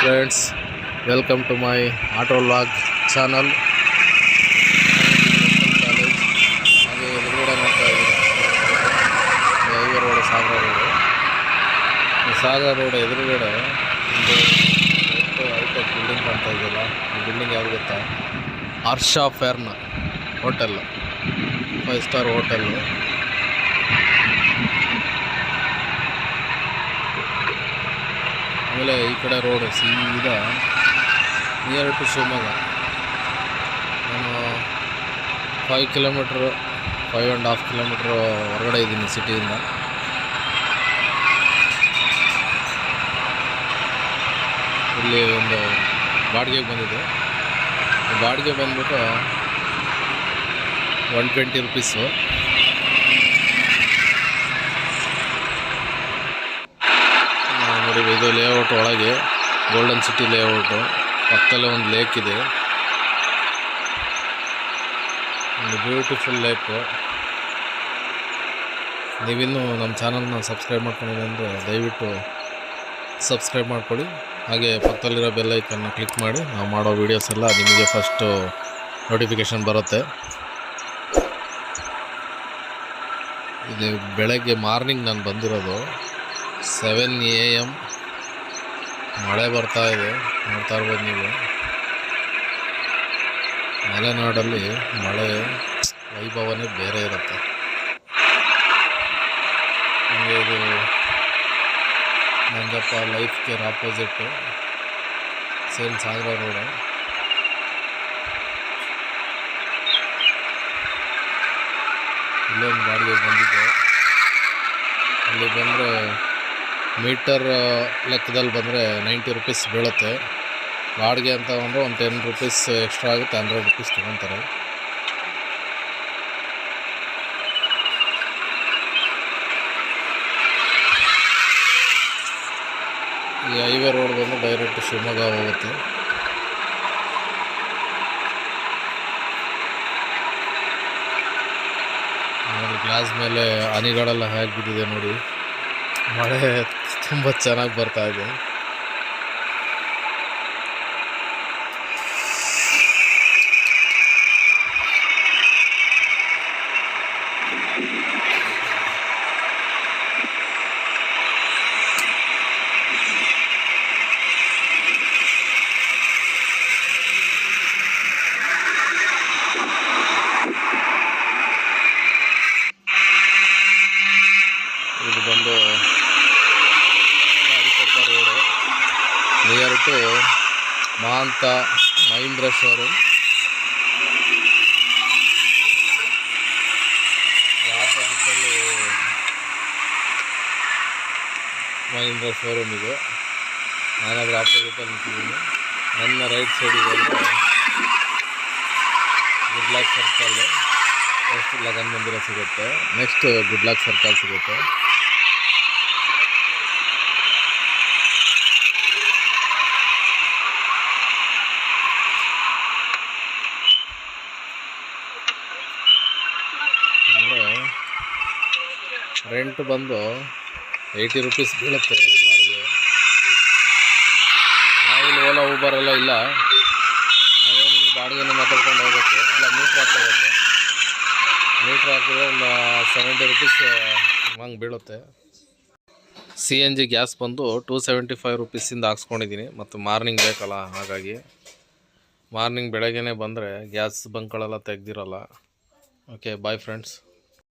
Friends welcome to my auto log channel college ಹಾಗೆ ಎದುರುಗಡೆ ನೋಡ್ತಾ ಇದ್ದೀರಾ highway road Sagara road Sagara road ಎದುರುಗಡೆ ಒಂದು ಹೈಟೆಕ್ ಬಿಲ್ಡಿಂಗ್ ಕಾಣ್ತಾ ಇದೆಯಲ್ಲ ಈ ಬಿಲ್ಡಿಂಗ್ ಯಾವುದು ಗೊತ್ತಾ Harsha fern hotel five star hotel ಆಮೇಲೆ ಈ ಕಡೆ ರೋಡು ಸೀದಾ ನಿಯರ್ ಟು ಶಿವಮೊಗ್ಗ. ನಾನು five kilometre five and half kilometre ಹೊರಗಡೆ ಇದ್ದೀನಿ ಸಿಟಿಯಿಂದ. ಇಲ್ಲಿ ಒಂದು ಬಾಡಿಗೆಗೆ ಬಂದಿದೆ. ಬಾಡಿಗೆ ಬಂದ್ಬಿಟ್ಟು ಒನ್ ಟ್ವೆಂಟಿ ರುಪೀಸು ಆ, ನೋಡಿ ಇದು ಲೇಔಟ್ ಒಳಗೆ ಗೋಲ್ಡನ್ ಸಿಟಿ ಲೇಔಟು ಪಕ್ಕದಲ್ಲೇ ಒಂದು ಲೇಕ್ ಇದೆ. ಒಂದು ಬ್ಯೂಟಿಫುಲ್ ಲೇಕು ನೀವಿನ್ನೂ ನಮ್ಮ ಚಾನಲ್ನ ಸಬ್ಸ್ಕ್ರೈಬ್ ಮಾಡ್ಕೊಂಡಿದೆ ಅಂದರೆ ದಯವಿಟ್ಟು ಸಬ್ಸ್ಕ್ರೈಬ್ ಮಾಡ್ಕೊಳ್ಳಿ. ಹಾಗೆ ಪಕ್ಕದಲ್ಲಿರೋ ಬೆಲ್ ಐಕನ್ನ ಕ್ಲಿಕ್ ಮಾಡಿ. ನಾವು ಮಾಡೋ ವೀಡಿಯೋಸ್ ಎಲ್ಲ ನಿಮಗೆ ಫಸ್ಟು ನೋಟಿಫಿಕೇಷನ್ ಬರುತ್ತೆ. ಇದು ಬೆಳಗ್ಗೆ ಮಾರ್ನಿಂಗ್ ನಾನು ಬಂದಿರೋದು ಸೆವೆನ್ ಎ ಎಂ ಮಳೆ ಬರ್ತಾ ಇದೆ, ನೋಡ್ತಾ ಇರ್ಬೋದು ನೀವು. ಮಲೆನಾಡಲ್ಲಿ ಮಳೆ ವೈಭವನೇ ಬೇರೆ ಇರುತ್ತೆ. ಹಂಗೆ ಇದು Nanjappa life care opposite same Sagara road ಇಲ್ಲೊಂದು ಬಾಡಿಗೆ ಬಂದಿದ್ದೆ. ಅಲ್ಲಿ ಬಂದರೆ ಮೀಟರ್ ಲೆಕ್ಕದಲ್ಲಿ ಬಂದರೆ ನೈಂಟಿ ರುಪೀಸ್ ಬೀಳುತ್ತೆ. ಬಾಡಿಗೆ ಅಂತ ಅಂದರೆ ಒಂದು ಟೆನ್ ರುಪೀಸ್ ಎಕ್ಸ್ಟ್ರಾ ಆಗುತ್ತೆ, ಹಂಡ್ರೆಡ್ ರುಪೀಸ್ ತೊಗೊತಾರೆ. ಈ ಹೈವೇ ರೋಡ್ ಬಂದು ಡೈರೆಕ್ಟ್ ಶಿವಮೊಗ್ಗ ಹೋಗುತ್ತೆ. ಗ್ಲಾಸ್ ಮೇಲೆ ಹನಿಗಳೆಲ್ಲ ಹಾಕಿ ಬಿದ್ದಿದೆ ನೋಡಿ. ಮಳೆ ತುಂಬ ಚೆನ್ನಾಗಿ ಬರ್ತಾ ಇದೆ ಇದು ಬಂದು ಗಾಡಿಕೊಪ್ಪ ರೋಡು ನಿಯರ್ ಟು ಮಾಂತ ಮಹೀಂದ್ರ ಶೋರೂಮ್ ಆಪೋಸಿಟಲ್ಲಿ ಮಹೀಂದ್ರ ಶೋರೂಮ್ ಇದೆ ನಾನಾದರೂ ಆಪೋಸಿಟಲ್ಲಿ ನಿಂತಿದ್ದೀನಿ. ನನ್ನ ರೈಟ್ ಸೈಡಿಗೆ good luck circle next Lagan Mandir ಸಿಗುತ್ತೆ. ನೆಕ್ಸ್ಟ್ ಗುಡ್ ಲಕ್ ಸರ್ಕಲ್ ಸಿಗುತ್ತೆ ಆಮೇಲೆ ರೆಂಟ್ ಬಂದು ಏಯ್ಟಿ ರುಪೀಸ್ ಬೀಳುತ್ತೆ ಬಾಡಿಗೆ. ನಾವಿಲ್ಲಿ ಓಲಾ ಊಬರ್ ಎಲ್ಲ ಇಲ್ಲ. ನಾವೇನಿದ್ರು ಬಾಡಿಗೆನ ಮಾತಾಡ್ಕೊಂಡು ಹೋಗ್ಬೇಕು. ಇಲ್ಲ ಮೀಟ್ರ್ ಹಾಕೋಬೇಕು ಮೀಟ್ರ್ ಹಾಕಿದ್ರೆ ಒಂದು ಸೆವೆಂಟಿ ರುಪೀಸ್ ಹಂಗೆ ಬೀಳುತ್ತೆ. ಸಿ ಎನ್ ಜಿ ಗ್ಯಾಸ್ ಬಂದು ಟೂ ಸೆವೆಂಟಿ ಫೈವ್ ರುಪೀಸಿಂದ ಹಾಕ್ಸ್ಕೊಂಡಿದ್ದೀನಿ ಮತ್ತು ಮಾರ್ನಿಂಗ್ ಬೇಕಲ್ಲ, ಹಾಗಾಗಿ. ಮಾರ್ನಿಂಗ್ ಬೆಳಗ್ಗೆ ಬಂದರೆ ಗ್ಯಾಸ್ ಬಂಕ್ಗಳೆಲ್ಲ ತೆಗ್ದಿರಲ್ಲ. Okay bye friends